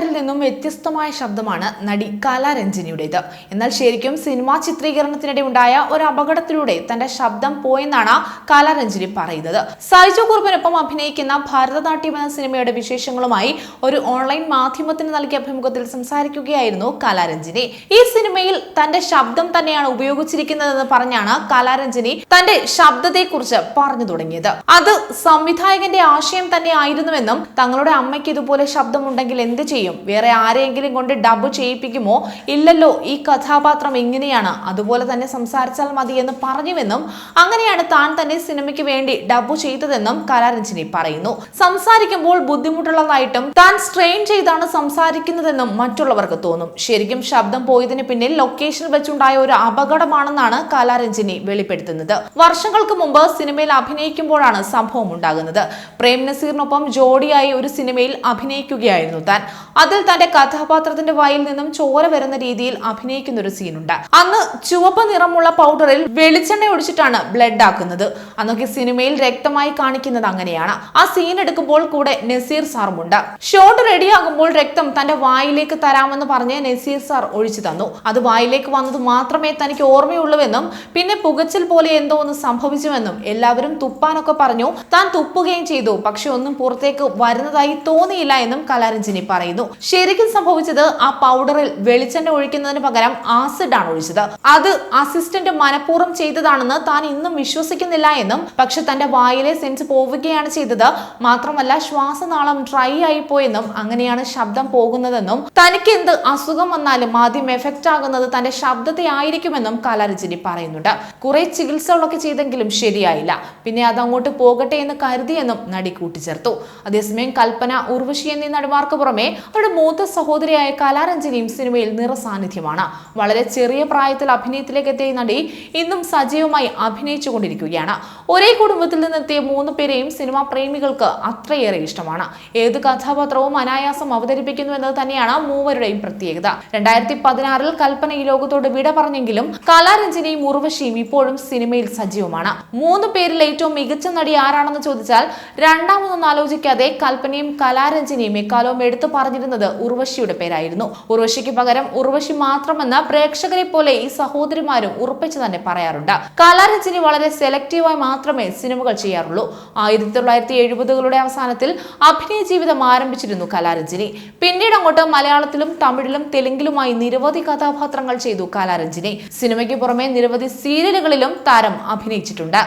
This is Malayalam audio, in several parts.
എല്ലാവരിൽ നിന്നും വ്യത്യസ്തമായ ശബ്ദമാണ് നടി കലാരഞ്ജിനിയുടേത് എന്നാൽ ശരിക്കും സിനിമാ ചിത്രീകരണത്തിനിടെ ഉണ്ടായ ഒരു അപകടത്തിലൂടെ തന്റെ ശബ്ദം പോയെന്നാണ് കലാരഞ്ജിനി പറയുന്നത്. സൈജു കുറുപ്പിനൊപ്പം അഭിനയിക്കുന്ന ഭാരതനാട്യം എന്ന സിനിമയുടെ വിശേഷങ്ങളുമായി ഒരു ഓൺലൈൻ മാധ്യമത്തിന് നൽകിയ അഭിമുഖത്തിൽ സംസാരിക്കുകയായിരുന്നു കലാരഞ്ജിനി ഈ സിനിമയിൽ തന്റെ ശബ്ദം തന്നെയാണ് ഉപയോഗിച്ചിരിക്കുന്നതെന്ന് പറഞ്ഞാണ് കലാരഞ്ജിനി തന്റെ ശബ്ദത്തെക്കുറിച്ച് പറഞ്ഞു തുടങ്ങിയത്. അത് സംവിധായകന്റെ ആശയം തന്നെ ആയിരുന്നുവെന്നും തങ്ങളുടെ അമ്മയ്ക്ക് ഇതുപോലെ ശബ്ദമുണ്ടെങ്കിൽ എന്ത് ചെയ്യും? വേറെ ആരെയെങ്കിലും കൊണ്ട് ഡബ് ചെയ്യിപ്പിക്കുമോ? ഇല്ലല്ലോ ഈ കഥാപാത്രം ഇങ്ങനെയാണ്. അതുപോലെ തന്നെ സംസാരിച്ചാൽ മതി എന്ന് പറഞ്ഞുവെന്നും അങ്ങനെയാണ് താൻ തന്നെ സിനിമയ്ക്ക് വേണ്ടി ഡബ് ചെയ്തതെന്നും കലാരഞ്ജിനി പറയുന്നു. സംസാരിക്കുമ്പോൾ ബുദ്ധിമുട്ടുള്ളതായിട്ടും താൻ സ്ട്രെയിൻ ചെയ്താണ് സംസാരിക്കുന്നതെന്നും മറ്റുള്ളവർക്ക് തോന്നും. ശരിക്കും ശബ്ദം പോയതിന് പിന്നിൽ ലൊക്കേഷൻ വെച്ചുണ്ടായ ഒരു അപകടമാണെന്നാണ് കലാരഞ്ജിനി വെളിപ്പെടുത്തുന്നത്. വർഷങ്ങൾക്ക് മുമ്പ് സിനിമയിൽ അഭിനയിക്കുമ്പോഴാണ് സംഭവം ഉണ്ടാകുന്നത്. പ്രേം നസീറിനൊപ്പം ജോഡിയായി ഒരു സിനിമയിൽ അഭിനയിക്കുകയായിരുന്നു താൻ. അതിൽ തന്റെ കഥാപാത്രത്തിന്റെ വായിൽ നിന്നും ചോര വരുന്ന രീതിയിൽ അഭിനയിക്കുന്ന ഒരു സീനുണ്ട്. അന്ന് ചുവപ്പ് നിറമുള്ള പൗഡറിൽ വെളിച്ചെണ്ണ ഒഴിച്ചിട്ടാണ് ബ്ലഡ് ആക്കുന്നത്. അന്നൊക്കെ സിനിമയിൽ രക്തമായി കാണിക്കുന്നത് അങ്ങനെയാണ്. ആ സീൻ എടുക്കുമ്പോൾ കൂടെ നസീർ സാറുമുണ്ട്. ഷോട്ട് റെഡിയാകുമ്പോൾ രക്തം തന്റെ വായിലേക്ക് തരാമെന്ന് പറഞ്ഞ് നസീർ സാർ ഒഴിച്ചു തന്നു. അത് വായിലേക്ക് വന്നത് മാത്രമേ തനിക്ക് ഓർമ്മയുള്ളൂവെന്നും പിന്നെ പുകച്ചിൽ പോലെ എന്തോ ഒന്ന് സംഭവിച്ചുവെന്നും എല്ലാവരും തുപ്പാനൊക്കെ പറഞ്ഞു. താൻ തുപ്പുകയും ചെയ്തു. പക്ഷെ ഒന്നും പുറത്തേക്ക് വരുന്നതായി തോന്നിയില്ല എന്നും കലാരഞ്ജിനി പറയുന്നു. ശരിക്കും സംഭവിച്ചത് ആ പൗഡറിൽ വെളിച്ചെണ്ണ ഒഴിക്കുന്നതിന് പകരം ആസിഡ് ആണ് ഒഴിച്ചത്. അത് അസിസ്റ്റന്റ് മനഃപൂർവം ചെയ്തതാണെന്ന് താൻ ഇന്നും വിശ്വസിക്കുന്നില്ല എന്നും പക്ഷെ തന്റെ വായിലെ സെൻസ് പോവുകയാണ് ചെയ്തത്. മാത്രമല്ല ശ്വാസനാളം ഡ്രൈ ആയി പോയെന്നും അങ്ങനെയാണ് ശബ്ദം പോകുന്നതെന്നും തനിക്ക് എന്ത് അസുഖം വന്നാലും ആദ്യം എഫക്റ്റ് ആകുന്നത് തന്റെ ശബ്ദത്തെ ആയിരിക്കുമെന്നും കലാരജിനി പറയുന്നുണ്ട്. കുറെ ചികിത്സകളൊക്കെ ചെയ്തെങ്കിലും ശരിയായില്ല. പിന്നെ അത് അങ്ങോട്ട് പോകട്ടെ എന്ന് കരുതിയെന്നും നടി കൂട്ടിച്ചേർത്തു. അതേസമയം കൽപ്പന ഉർവശി എന്നീ നടിമാർക്ക് പുറമെ അവരുടെ മൂത്ത സഹോദരിയായ കലാരഞ്ജനിയും സിനിമയിൽ നിറസാന്നിധ്യമാണ്. വളരെ ചെറിയ പ്രായത്തിൽ അഭിനയത്തിലേക്ക് എത്തിയ നടി ഇന്നും സജീവമായി അഭിനയിച്ചുകൊണ്ടിരിക്കുകയാണ്. ഒരേ കുടുംബത്തിൽ നിന്നെത്തിയ മൂന്ന് പേരെയും സിനിമാ പ്രേമികൾക്ക് അത്രയേറെ ഇഷ്ടമാണ്. ഏത് കഥാപാത്രവും അനായാസം അവതരിപ്പിക്കുന്നു എന്നത് തന്നെയാണ് മൂവരുടെയും പ്രത്യേകത. രണ്ടായിരത്തി പതിനാറിൽ കൽപ്പന ഈ ലോകത്തോട് വിട പറഞ്ഞെങ്കിലും കലാരഞ്ജനിയും ഉർവശിയും ഇപ്പോഴും സിനിമയിൽ സജീവമാണ്. മൂന്ന് പേരിൽ ഏറ്റവും മികച്ച നടി ആരാണെന്ന് ചോദിച്ചാൽ രണ്ടാമതൊന്നും ആലോചിക്കാതെ കൽപ്പനയും കലാരഞ്ജനിയും എക്കാലവും എടുത്തു പറഞ്ഞിരുന്നത് ഉർവശിയുടെ പേരായിരുന്നു. ഉർവശിക്ക് പകരം ഉർവശി മാത്രമെന്ന് പ്രേക്ഷകരെ പോലെ ഈ സഹോദരിമാരും ഉറപ്പിച്ചു തന്നെ പറയാറുണ്ട്. കലാരജിനി വളരെ സെലക്റ്റീവായി മാത്രമേ സിനിമകൾ ചെയ്യാറുള്ളൂ. ആയിരത്തി തൊള്ളായിരത്തി എഴുപതുകളുടെ അവസാനത്തിൽ അഭിനയ ജീവിതം ആരംഭിച്ചിരുന്നു കലാരഞ്ജിനി പിന്നീട് അങ്ങോട്ട് മലയാളത്തിലും തമിഴിലും തെലുങ്കിലുമായി നിരവധി കഥാപാത്രങ്ങൾ ചെയ്തു കലാരഞ്ജിനി സിനിമയ്ക്ക് പുറമെ നിരവധി സീരിയലുകളിലും താരം അഭിനയിച്ചിട്ടുണ്ട്.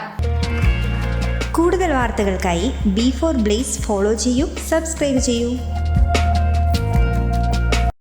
കൂടുതൽ വാർത്തകൾക്കായി ബി ഫോർ ബ്ലേസ് ഫോളോ ചെയ്യൂ സബ്സ്ക്രൈബ് ചെയ്യൂ.